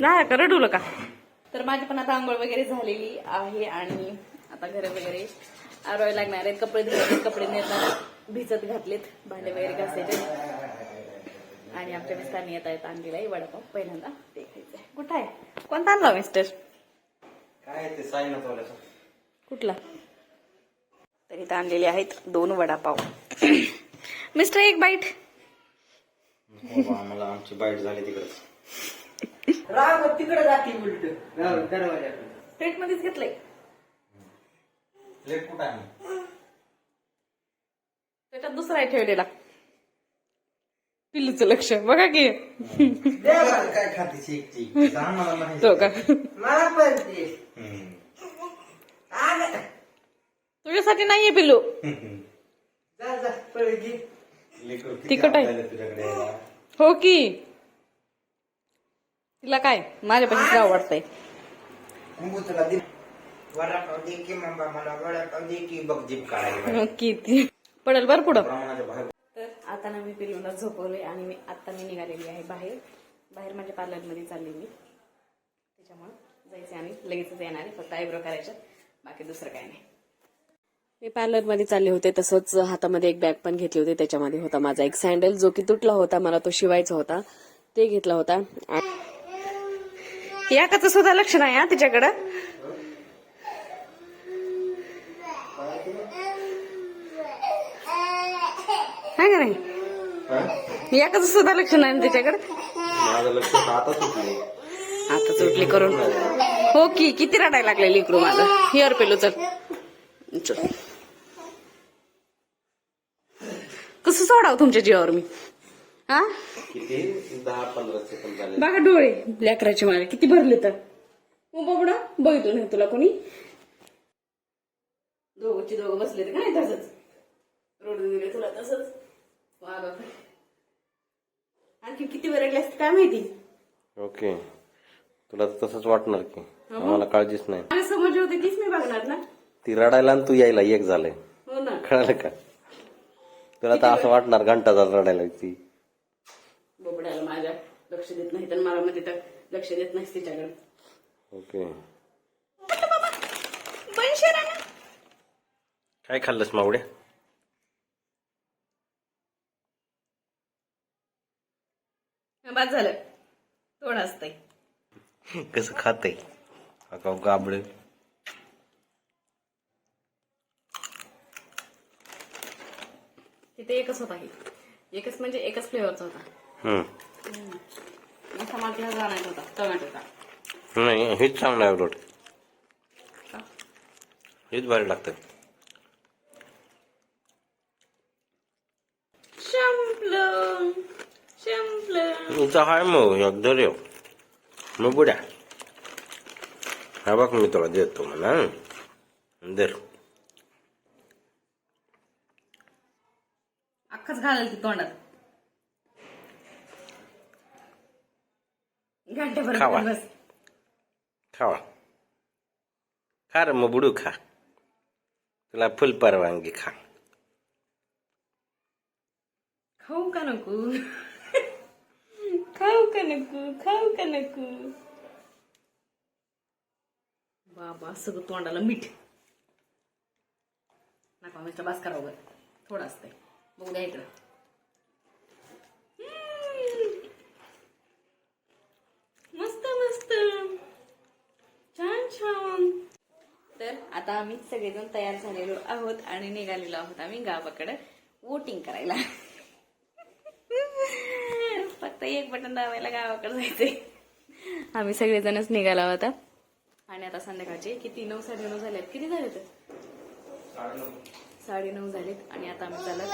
नाही का रडू का तर माझी पण आता आंघोळ वगैरे झालेली आहे आणि आता घर वगैरे आरोय लागणार आहेत. कपडे धुवायचे कपडे नेतात भिजत घातलेत. भांडे वगैरे घासायचे. आणि आमच्या मिस्टरने येता येत आणलेला आहे वडापाव. पहिल्यांदा ते खायचंय कुठं आहे? कोणता आणला मिस्टर? काय ते साईनाथ कुठला? तर इथं आणलेले आहेत दोन वडापाव. मिस्टर एक बाईट. आम्हाला आमची बाईट झाली तिकडच. राग तिकडे जाते उलट. दरवाजाकडे प्लेट मध्येच घेतलंय. प्लेट कुठं आहे? त्याच्यात दुसरा आहे ठेवलेला. पिल्लूचं लक्ष बघा की. काय खाते तो. का. तुझ्यासाठी नाहीये पिल्लू. तिखट आहे. हो की? तिला काय? माझ्यापाशी जावं वाटतंय कुंकू तुला दे वडापाव दे की मम्मा मला वडापाव दे की बघ जीप काढायला. हो की ती. पडेल बरं पुढं. तर आता ना मी पिल्लूला झोपवलंय आणि मी आता मी निघालेली आहे बाहेर. बाहेर म्हणजे पार्लरमध्ये चालली मी. त्याच्यामुळं जायचे आणि लगेचच येणार आहे. फक्त आयब्रो करायचं. बाकी दुसरं काय नाही. मी पार्लरमध्ये चालले होते तसंच हातामध्ये एक बॅग पण घेतली होती त्याच्यामध्ये होता माझा एक सँडल जो की तुटला होता मला तो शिवायचा होता ते घेतला होता. याकाचं सुद्धा लक्ष नाही हा तिच्याकडं. का नाही? याकाचं सुद्धा लक्ष नाही ना तिच्याकडे? आता सुटले. करून. हो की किती रडायला लागलेली इकडून माझं? हिअर पेलो चल. चल कसं सोडावं तुमच्या जीवावर मी. हा? किती? दहा पंधरा सेकंद झाले. बघा डोळे. लेकराचे माझे किती भरले तर. मग बाबडा बघितलं नाही तुला कोणी? दोघंची दोघं बसले का नाही तसंच? रोड दिले तुला तसंच? वा. आणखी किती वेळ असते काय माहिती? ओके. तुला तर तसंच वाटणार की. आम्हाला काळजीच नाही. समज होते तीच मी बघणार ना. ती रडायला आणि तू यायला एक झालंय. हो ना. कळालं का? तुला तर असं वाटणार घंटा झाला रडायला ती बोबड्याला माझ्या लक्ष देत नाही तर मला मध्ये तर लक्ष देत नाही तिच्याकडे. ओके. काय खाल्लंस मावड्या बाद झालं. थोडं असतंय. कसं खातय? अका गाबड एकच होता हे एकच म्हणजे एकच फ्लेवरचा होता. हम्म. असा मला जाणायचा होता टोमॅटोचा. नाही हेच चांगलं आहे उलट. हेच भारी लागतं. संपलं संपलं तुमचा हाय मग एकदा रेव. मग बुड्या. हा बघ मी तुला देतो म्हणा दर अख्खाच घालेल ती तोंडात. घंटेभर खावा. बस. खावा. खा रे मग बुडू खा. तुला फुल परवानगी खा. खाऊ का नको? खाऊ का नको? खाऊ का नको? बाबा सगळं तोंडाला मीठ. नका मिस्टर बास करा वगैरे थोडं असतंय. बघू द्या इकडं. मस्त मस्त. छान छान. तर आता आम्ही सगळेजण तयार झालेलो आहोत आणि निघालेलो आहोत आम्ही गावाकडे वोटिंग करायला. फक्त एक बटन दाबायला गावाकडे जायचंय. आम्ही सगळेजणच निघाला होता आणि आता संध्याकाळचे किती? नऊ साडे नऊ झालेत. किती झालेत? साडे नऊ झालेत आणि आता आम्ही चालत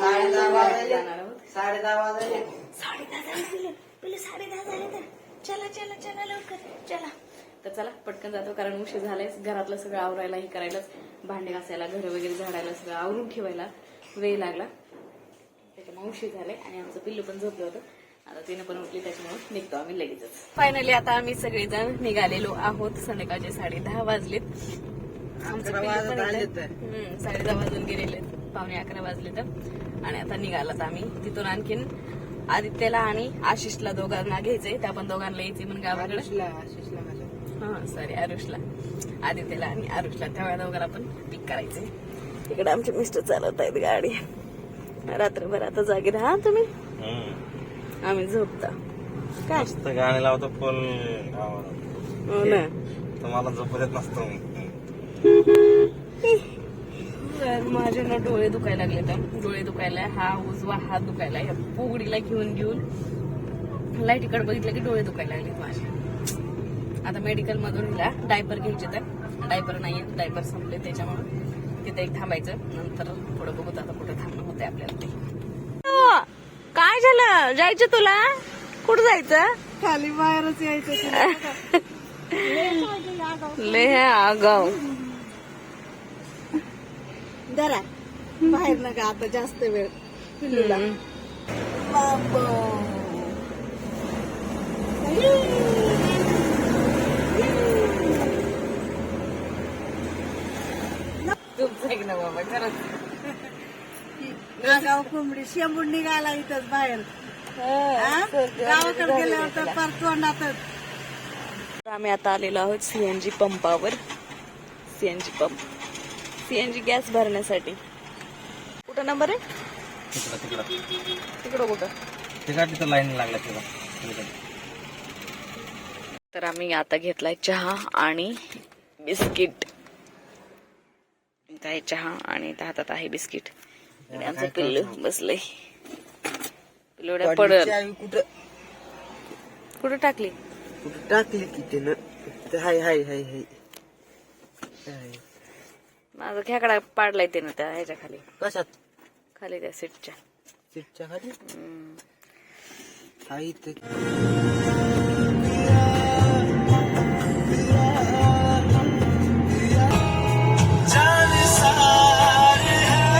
साडे दहा वाजले जाणार आहोत. साडे दहा वाजले साडे दहा झाले. पहिले साडे दहा झाले तर. चला चला चला लवकर. चला. तर चला पटकन जातो कारण उशीर झालाय. घरातलं सगळं आवरायला हे करायलाच. भांडे घासायला घर वगैरे झाडायला सगळं आवरून ठेवायला वेळ लागला. त्याच्यामुळे उशीर झालाय आणि आमचं पिल्लू पण झोपलं होतं. आता तिने पण उठली त्याच्यामुळे निघतो आम्ही लगेचच. फायनली आता आम्ही सगळेजण निघालेलो आहोत. संध्याकाळचे साडे दहा वाजलेत. हम्म, साडे दहा वाजून गेलेले. पावणे अकरा वाजले तर. आणि आता निघालात आम्ही. तिथून आणखीन आदित्यला आणि आशिषला दोघांना घ्यायचंय. त्या पण दोघांना यायचे म्हणून गावाकडे. आशिषला आशिषला माझ्या हा सॉरी आरुषला. आदित्यला आणि आरुषला. तेव्हा दोघांना पण पिक करायचंय. इकडे आमचे मिस्टर चालवत आहेत गाडी. रात्रभर आता जागी राहा तुम्ही? आम्ही झोपता. काय? मस्त गाणे लावतो फुल हो ना. तुम्हाला झोपू देत नसतो तर माझे ना डोळे दुखायला लागले तर डोळे दुखायला हा उजवा हात दुखायला या पोगडीला घेऊन घेऊन लाईटीकडे बघितलं की डोळे दुखायला लागले माझे. आता मेडिकल मधून हिला डायपर घ्यायचे तर. डायपर नाहीये डायपर संपले त्याच्यामुळे तिथे एक थांबायचं. नंतर पुढे बघू आता कुठे थांबणं होते आपल्याला ते. काय झालं? जायचं तुला? कुठं जायचं? खाली बाहेरच यायचं ले आगाव. जरा बाहेर नका आता जास्त वेळ. पिल्लूला बाबा. ना खरंच. गाव कोंबडी शेंबूड निघाला इथंच बाहेर. हा? गावाकडे गेल्यावर तर फार तोंडातच. आम्ही आता आलेलो आहोत सीएनजी पंपावर सीएनजी पंप सीएनजी गॅस भरण्यासाठी. कुठं नंबर आहे? तिकडं तिकडं. तिकडं कुठं? तिकडं तिथं लाईन लागल्या तिथं. तर आम्ही आता घेतलाय चहा आणि बिस्किट. काय चहा आणि हातात आहे बिस्किट. आणि आमचं पिल्लू बसलंय. पिल्लू एवढ्या पडल. कुठं? कुठं टाकली? कुठं टाकली की त्यानं हाय हाय हाय. हाय. माझा खेकडा पाडलाय त्यानं त्या ह्याच्या खाली कशात? खाली त्या सीटच्या. सीटच्या खाली? हम्म. हाय इथं.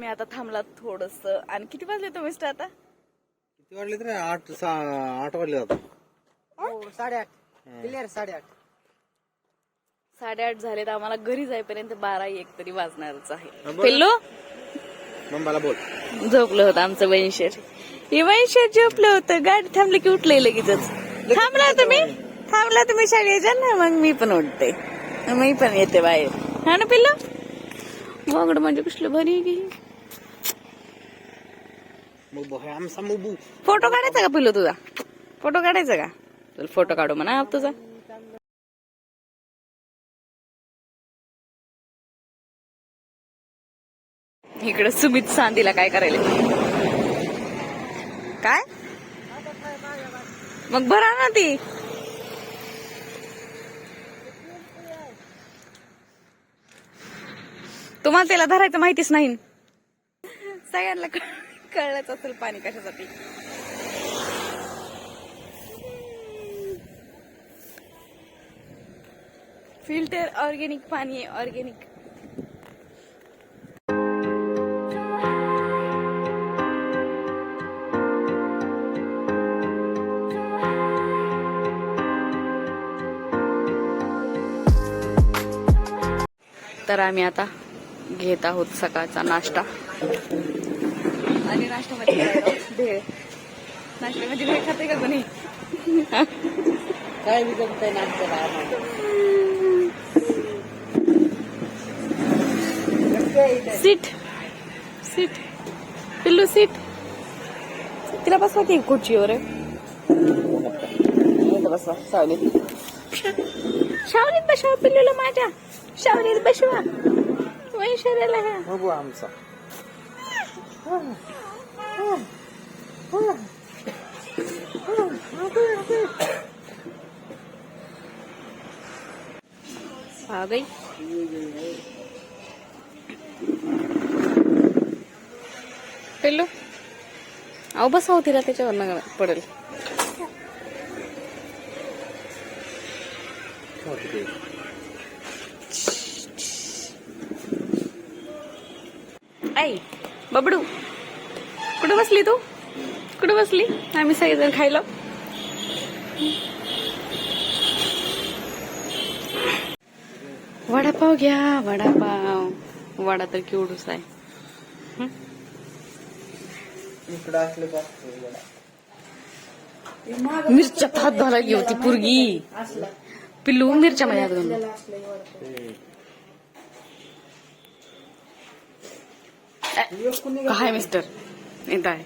मी आता थांबला थोडस. आणि किती वाजले तो मिस्टर आता? किती वाजले तर आठ सहा आठ वाजले जातात हो साडेआठ. क्लिअर साडेआठ. साडेआठ झाले तर आम्हाला घरी जाईपर्यंत बारा एक तरी वाजणारच आहे. पिल्लू? मम्माला बोल. झोपलं होतं आमचं वैंशर. हे वैंशर झोपलं होतं. गाडी थांबली की उठलंय लगेचच. थांबला तुम्ही थांबला तुम्ही शाळेच्या ना मग मी पण उठते. मी पण येते बाहेर. हा ना पिल्लू? मगड म्हणजे कसलं भारी मुबू. फोटो काढायचा का पिल्लू तुझा? फोटो काढायचा का? चल फोटो काढू म्हणा तुझा. इकडं सुमित सांदीला काय करायला? काय? मग भरा ना ती. तुम्हाला त्याला धरायचं माहितीच नाही. सगळ्यांना कळलंच असेल पाणी कशासाठी. फिल्टर ऑर्गेनिक पाणी आहे ऑर्गेनिक. तर आम्ही आता घेत आहोत सकाळचा नाश्ता. आणि नाश्त्यामध्ये आहे? भेळ. नाश्त्यामध्ये भेळ खाते का कोणी? काय बी जमतंय नाश्त्याला सीट. सीट. पिल्लू सीट. तिला बसवा की खुर्चीवर. इथं बसवा सावलीत. सावलीत बसवा पिल्लूला माझ्या. सावलीत बसवा वैशाल्याला ह्या मुबू आमचा आ गई पिल्लू अहो बस होती रा त्याच्यावर ना पडेल आई बबडू कुठं बसली तू? कुठं बसली? आम्ही सगळेजण खायला. वडापाव घ्या वडापाव. वडा तर केवढूच आहे. इकडं असलं का? मिरच्यात हात घालायली होती पुरगी. पिल्लू मिरच्या माझ्या हात काय मिस्टर? येत आहे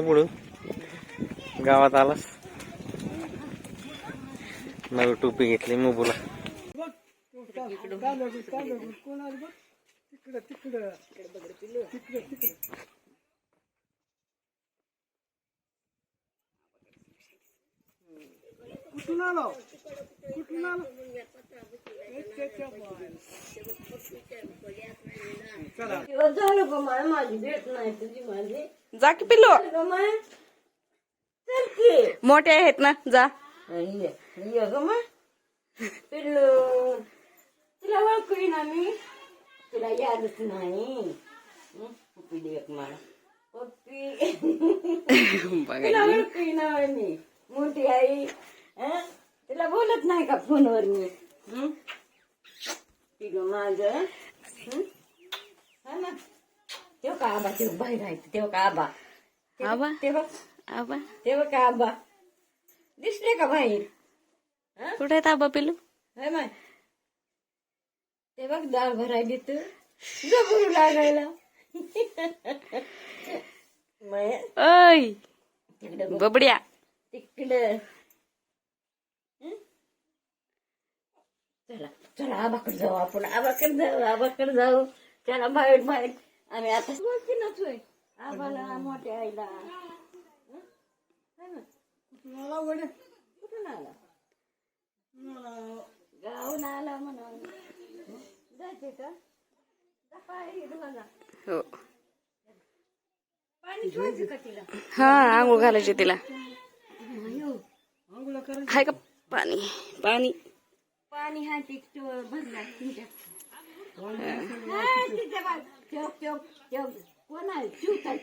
पुढं गावात आलास? नवी टोपी घेतली मुबूला झालं ग माय माझी भेट नाही तुझी माझी जा की पिल्लू ग माय चल की मोठे आहेत ना जा ये ये ग माय पिल्लू तुला ओळखू ना मी तुला यादच नाही? पप्पी दे एक मला पप्पी बघा तुला ओळखू ना मी मोठी आई? तुला बोलत नाही का फोनवर मी? हं? पिल्लू माझं. हं? हा ना. तेव्हा का आबा तेव्हा बाहेर आहे तेव्हा का आबा? आबा? तेव्हा? आबा? तेव्हा का आबा? दिसले का बाहेर कुठे आहेत आबा पिल्लू? हाय माय ते बघ डाळ भरायली तू. जबरू लागायला. तिकडं बबड्या. तिकडं. चला चला आबाकडे जाऊ आपण आबाकडे जाऊ आबाकडे जाऊ. चला बाहेर बाहेर. आम्ही आता बोलतीनच होय आबाला मोठ्या आईला. हं? हाय ना? कुठून आला? गावून आला म्हणून. हं? जायचे का. हो. पाणी ठेवायचं का तिला? हा आंघोळ घालायची तिला. हाय का पाणी पाणी. पाणी हा टिकतो भरला तुमच्या. हा, तिच्या बाग. ठेव, ठेव, ठेव. कोण आहे चिवता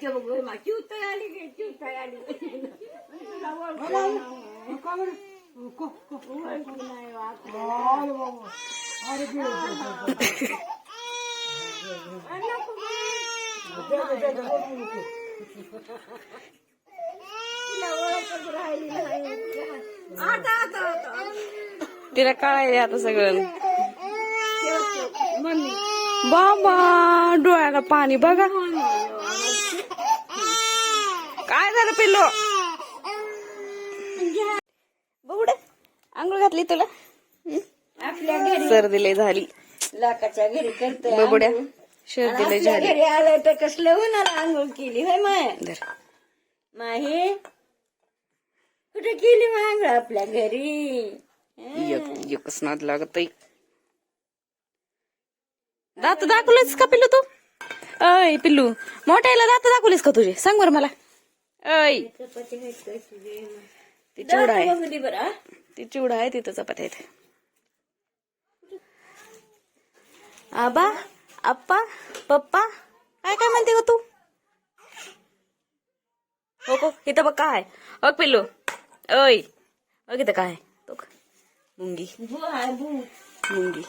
मा. चिवता आली गे चिवता आली. आता आता आता. तिला कळायले आता सगळं. बाबा डोळ्याला पाणी बघा. काय झालं पिल्लो? बघड आंघोळ घातली तुला? आपल्या घरी. सर्दी लय झाली. लाकाच्या घरी करते बबड्या सर्दी लय आपल्या झाली. घरी आलं तर कसलं उन्हाला आंघोळ केली होय माय. माही कुठे केली मग आंघोळ आपल्या घरी? एक एकच नाद लागत दात दाखवलेस का पिल्लू तू अय पिल्लू मोठ्याला दात दाखवलेस का तुझे सांग बरं मला अय चपाती? ती चिवडा आहे? ती चिवडा आहे तिथं आहेत आबा आप्पा पप्पा काय काय म्हणते ग तू हो को इथं बघ काय अग पिल्लू अय बघ इथं काय লুঙ্গি লুঙ্গি